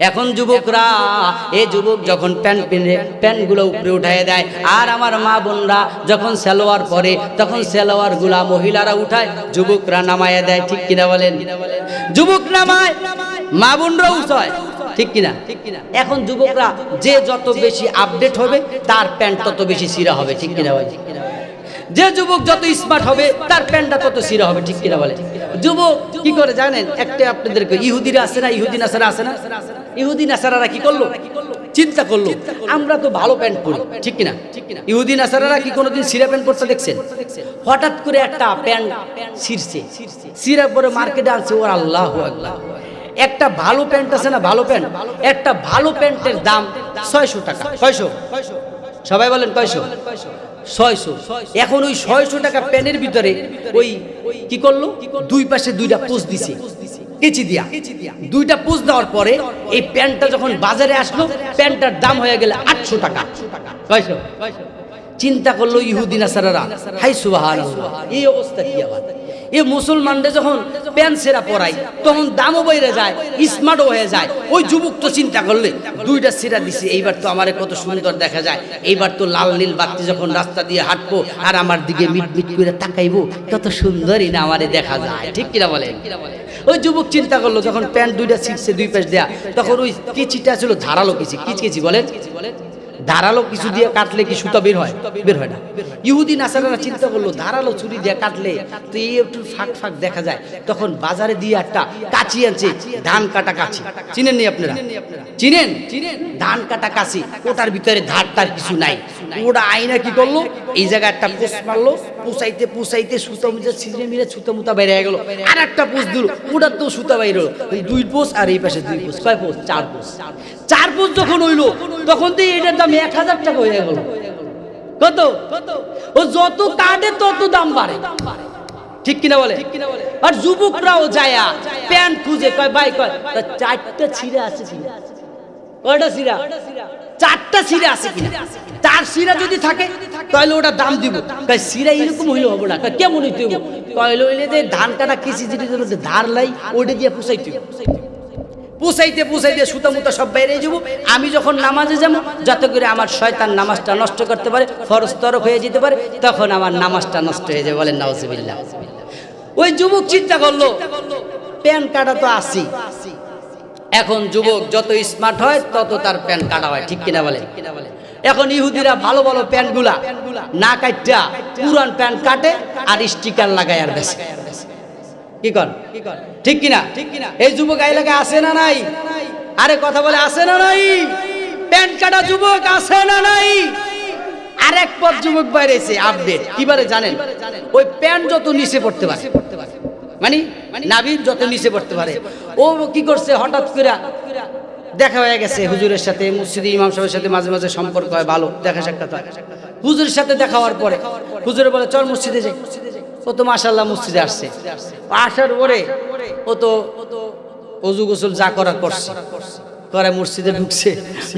এখন যুবকরা, এ যুবক যখন প্যান্ট পিনে প্যান্টগুলো উপরে উঠায় দেয়, আর আমার মা বোনরা যখন সালোয়ার পরে, তখন সালোয়ারগুলা মহিলারা উঠায়, যুবকরা নামায় দেয়, ঠিক কিনা বলেন? যুবক নামায়, মা বোনরা উঠায়, ঠিক কিনা? ঠিক কিনা এখন যুবকরা যে যত বেশি আপডেট হবে, তার প্যান্ট তত বেশি সিরা হবে, ঠিক কিনা ভাই যে যুবক যত স্মার্ট হবে, তার প্যান্টটা তত সিরা হবে, ঠিক কিনা বলে যুবক কি করে জানেন? একটা আপনাদেরকে, ইহুদিরা আছে না? ইহুদিন ইহুদি নাসারা আছে না? ইহুদি নাসারারা কি করল? চিন্তা করল। আমরা তো ভালো প্যান্ট পরি, ঠিক কিনা? ইহুদি নাসারারা কি কোনোদিন সিরা প্যান্ট পরতে দেখছেন? হঠাৎ করে একটা প্যান্ট ছিঁড়ছে। সিরা পরে মার্কেটে আনছে ওর আল্লাহ আল্লাহ একটা ভালো প্যান্ট আছে না ভালো প্যান্ট? একটা ভালো প্যান্টের দাম ছয়শো টাকা। ছয়শো? সবাই বলেন কয়শো? ছয়শো। এখন ওই ছয়শো টাকা প্যানের ভিতরে ওই কি করল? দুই পাশে দুইটা পোজ দিছে। কেচি দিয়া। দুইটা পুজ দেওয়ার পরে এই প্যান্টটা যখন বাজারে আসলো, প্যান্টটার দাম হয়ে গেলে আটশো টাকা। চিন্তা করল ইহুদিন আসারারা হাই সুবাহান এই অবস্থা কি আবার? এই মুসলমানদের যখন প্যান্ট সেরা পরাই। তখন দামও বেড়ে যায়, স্মার্টও হয়ে যায়। ওই যুবক তো চিন্তা করলে, দুইটা সিরা দিছে, এইবার তো আমার কত সুন্দর দেখা যায়। এইবার তো লাল নীল বাতি যখন রাস্তা দিয়ে হাঁটবো, আর আমার দিকে মিট মিট করে তাকাইবো কত সুন্দরই না আমারে দেখা যায়। ঠিক কিনা বলেন? ওই যুবক চিন্তা করল, যখন প্যান্ট দুইটা ছিটছে দুই পাশ দেয়া, তখন ওই কিচিটা ছিল ধারালো কিচি। কিচ কিচি বলেন? ধারালো কিছু দিয়ে কাটলে কি সুতা বের হয়? বের হয় না। ইহুদি নাসারারা চিন্তা করল, ধারালো ছুরি দিয়ে কাটলে তো এই একটু ফাঁক ফাঁক দেখা যায়। তখন বাজারে দিয়ে একটা কাচি আনছে, ধান কাটা কাচি। চিনেন নি আপনারা? চিনেন? ধান কাটা কাচি, ওটার ভিতরে ধার টার কিছু নাই। ওটা আইনা কি করল? এই জায়গায় একটা পোষ মারলো, পুষাইতে পুষাইতে সুতো মুজা, ছিঁড়ে মিলে সুতো মুতা বেড়ে গেল। আর একটা পোষ দিল, ওটার তো সুতা বাইরে দুই পোষ আর এই পাশে দুই পোষ। কয় পোষ? চার পোষ। চার পোষ যখন হইল তখন তো এটার দাম এক হাজার টাকা হয়ে গেল। কত? ও যত কাটে তত দাম বাড়ে। ঠিক কিনা বলে? আর যুবকরাও যায়া প্যান্ট খুঁজে কয় ভাই কয় তা চারটা ছিঁড়ে আছে কয়টা সিরা চারটা সিরা আছে কিনা? চার সিরা যদি থাকে তাহলে ওটা দাম দিব। তাই সিরা এরকম হইলে হবে না। কেমন হইতে হইব? কয়লে হইলে যে ধান কাটা কৃষি জিনিসের মধ্যে ধার লাই ওইটা দিয়ে পুষাইতে। পুষাইতে পুষাইতে সুতা মুতা সব বাইরে যাব। আমি যখন নামাজে যাব, যাতে করে আমার শয়তান নামাজটা নষ্ট করতে পারে, ফরজ তরফ হয়ে যেতে পারে, তখন আমার নামাজটা নষ্ট হয়ে যাবে বলেন নাউজুবিল্লাহ। ওই যুবক চিন্তা করল, প্যান কাটা তো আসি এখন যুবক যত স্মার্ট হয়, তত তার প্যান্ট কাটা হয়, ঠিক কিনা বলে এখন ইহুদিরা ভালো ভালো প্যান্টগুলা না কাটটা পুরান প্যান্ট কাটে আর স্টিকার লাগায় আর বেশি কি কর ঠিক কিনা? ঠিক কিনা? এই যুবক এলাকায় আসে না নাই? আরে কথা বলে আসে না নাই? প্যান্ট কাটা যুবক আসে না নাই? আরেক পথ যুবক বাইরেছে আপডেট কিবারে জানেন? ওই প্যান্ট যত নিচে পড়তে পারে। মানে? নাবির যত নিচে পড়তে পারে। ও কি করছে? হঠাৎ করে দেখা হয়ে গেছে, হুজুরের সাথে, মসজিদে, ইমাম সাহেবের সাথে মাঝে মাঝে সম্পর্ক হয়, ভালো। দেখা সাক্ষাৎ হয়। হুজুরের সাথে দেখা হওয়ার পরে, হুজুরে বলে, চল মসজিদে যাই। ও তো মাশাল্লাহ মসজিদে আসছে। আসার পরে ও তো অজু গোসল যা করা করছে। করে মসজিদে ঢুকছে।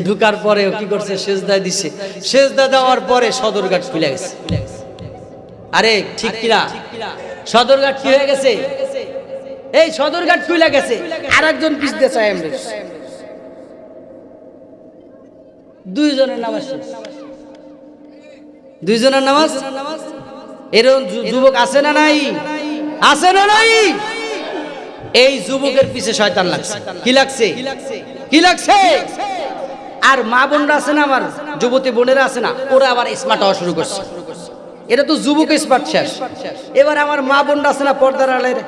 ঢুকার পরে কি করছে? সেজদায় দিছে। সেজদা দেওয়ার পরে সদরঘাট খুলে গেছে। আরে, ঠিক কিনা সদরঘাট কি হয়ে গেছে? এই সদরঘাট খুলে গেছে। আর একজন দিয়ে চাই আমরা দুইজনের নামাজ দুইজনের নামাজ নামাজ? এরকম যুবক আছে না নাই? আছে না নাই? এই যুবকের পিছে শয়তান লাগছে। কি লাগছে? কি লাগছে? আর মা বোনরা আছে না আমার? যুবতী বোনেরা আছে না? ওরা আবার স্মার্ট হওয়া শুরু করছে। এটা তো যুবক স্মার্ট শেষ। এবার আমার মা বোনরা আছে না পর্দার আলের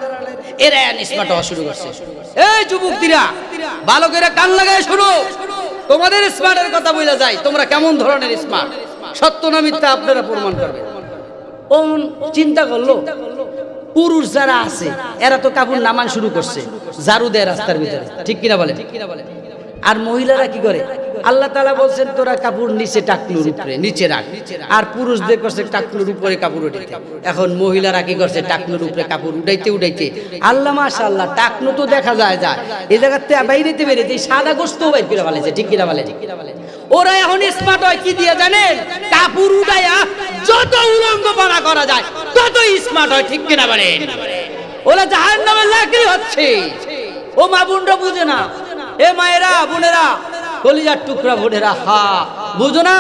এরা স্মার্ট হওয়া শুরু করছে। এই যুবকটিরা ভালো করে কান লাগায় শুনো। তোমাদের স্মার্টের কথা বলা যায়। তোমরা কেমন ধরনের স্মার্ট সত্য না মিথ্যা আপনারা প্রমাণ করবেন। ও চিন্তা করল, পুরুষ যারা আছে, এরা তো কাপড় নামান শুরু করছে ঝাড়ু দেয় রাস্তার ভিতরে। ঠিক কিনা বলে আর মহিলারা কি করে? আল্লাহ তালা বলছেন, তোরা কাপড় নিচে টাকনুর উপরে, নিচে রাখ। আর পুরুষদের করছে টাকনুর উপরে কাপড় উঠাইতে। এখন মহিলারা কি করছে? টাকনুর উপরে কাপড় উঠাইতে উঠাইতে। আল্লাহ মাশা আল্লাহ টাকনু তো দেখা যায় যায়। এ জায়গাতে বাইরেতে এই সাদা গোস্ত বাইর করে ফেলেছে। ঠিক কিনা বলে ওরা এখন স্মার্ট হয় কি দিয়ে জানেন? কাপড় উঠাইয়া যত উলঙ্গ পানা করা যায় তত স্মার্ট হয়, ঠিক কিনা বলে ওরা জাহান নামে লাকড়ি হচ্ছে। ও মা বোনরা বুঝে না এ মায়েরা, বোনেরা, কলিজার টুকরা বোনেরা, হা। বুঝো না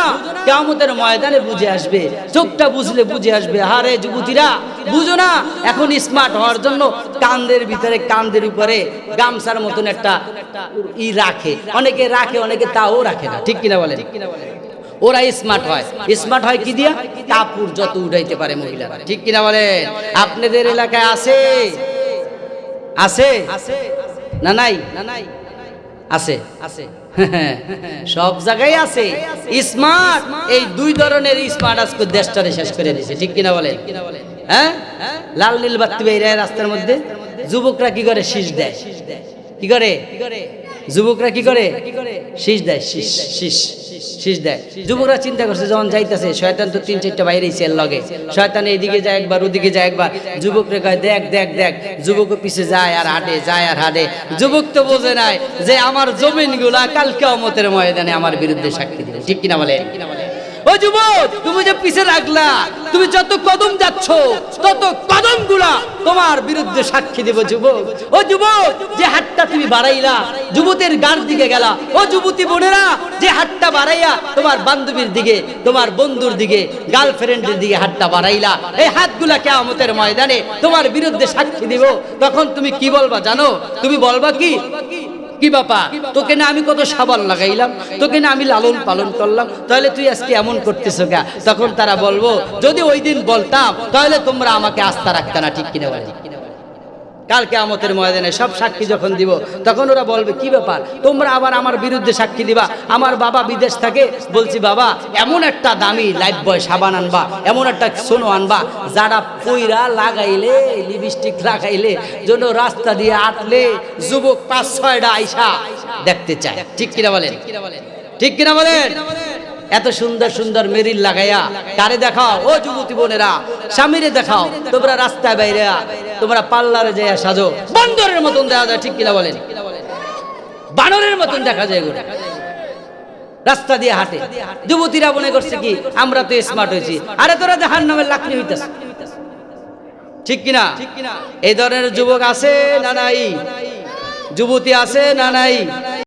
কেমতের ময়দানে বুঝে আসবে, চোখটা বুঝলে বুঝে আসবে হারে যুবতীরা, বুঝো না, এখন স্মার্ট হওয়ার জন্য কান্দের ভিতরে, কান্দের উপরে গামছার মতন একটা ই রাখে। অনেকে রাখে, অনেকে তাও রাখে না, ঠিক কিনা বলে ওরা স্মার্ট হয়। স্মার্ট হয় কি দিয়া? কাপড় যত উঠাইতে পারে মহিলারা, ঠিক কিনা বলেন? আপনাদের এলাকায় আছে? আছে? না নাই না নাই? আছে। আছে। সব জায়গায় আছে। স্মার্ট। এই দুই ধরনের স্মার্ট আজকে দেশটারে শেষ করে দিছে ঠিক কিনা বলে হ্যাঁ? লাল নীল বাত্তি বেরিয়ে রাস্তার মধ্যে যুবকরা কি করে শীষ দেয়? কি করে? যুবকরা কি করে? শীষ দেয় শীষ শীষ শীষ দেয়। যুবকরা চিন্তা করছে যখন যাইতেছে শয়তান তো তিন চারটা বাইরে সেল লগে। শয়তান এইদিকে যায় একবার ওদিকে যায় একবার। যুবকরে কয় দেখ দেখ দেখ যুবক পিছে যায় আর হাঁটে যায় আর হাঁটে। যুবক তো বোঝে নাই যে আমার জমিনগুলা কালকে অমতের ময়দানে আমার বিরুদ্ধে সাক্ষী দিবে। ঠিক কিনা বলে যুবক, তুমি যে পিছে লাগলা তুমি যত কদম যাচ্ছ, তত কদমগুলা তোমার বিরুদ্ধে সাক্ষী দেব যুবক। ও যুবক, যে হাতটা তুমি বাড়াইলা, যুবতের গার দিকে গেলা। ও যুবতী বোনেরা, যে হাতটা বাড়াইয়া তোমার বান্ধবীর দিকে, তোমার বন্ধুর দিকে, গার্লফ্রেন্ডের দিকে হাতটা বাড়াইলা, এই হাতগুলা কেয়ামতের ময়দানে তোমার বিরুদ্ধে সাক্ষী দিব। তখন তুমি কি বলবা জানো? তুমি বলবা কি? কি বাপা? তোকে না আমি কত সাবান লাগাইলাম? তোকে না আমি লালন পালন করলাম? তাহলে তুই আজকে এমন করতেছো গা তখন তারা বলব, যদি ওই দিন বলতাম, তাহলে তোমরা আমাকে আস্থা রাখতে না, ঠিক কিনা বলে? কালকে আমতের ময়দানে সব সাক্ষী যখন দিব, তখন ওরা বলবে, কি ব্যাপার? তোমরা আবার আমার বিরুদ্ধে সাক্ষী দিবা? আমার বাবা বিদেশ থাকে, বলছি, বাবা, এমন একটা দামি লাইফ বয় সাবান আনবা, এমন একটা সোনো আনবা, যারা পইরা লাগাইলে, লিপস্টিক লাগাইলে জন্য রাস্তা দিয়ে আটলে যুবক পাঁচ ছয়টা আইসা দেখতে চায়। ঠিক কিনা বলেন? ঠিক কিনা বলেন? এত সুন্দর সুন্দর মেরিল লাগাইয়া কারে দেখাও ও যুবতী বোনেরা স্বামীরে দেখাও তোমরা রাস্তায় বাইরে তোমরা পার্লারে যাইয়া সাজো। বন্দরের মতন দেখা যায় ঠিক কিনা বলেন? বানরের মতন দেখা যায় এগুলো। রাস্তা দিয়ে হাঁটে। যুবতীরা মনে করছে কি আমরা তো স্মার্ট হয়েছি। আরে তোরা জাহান নামের লাকড়ি হইতেছে। ঠিক কিনা? এই ধরনের যুবক আছে না নাই? যুবতী আছে না নাই?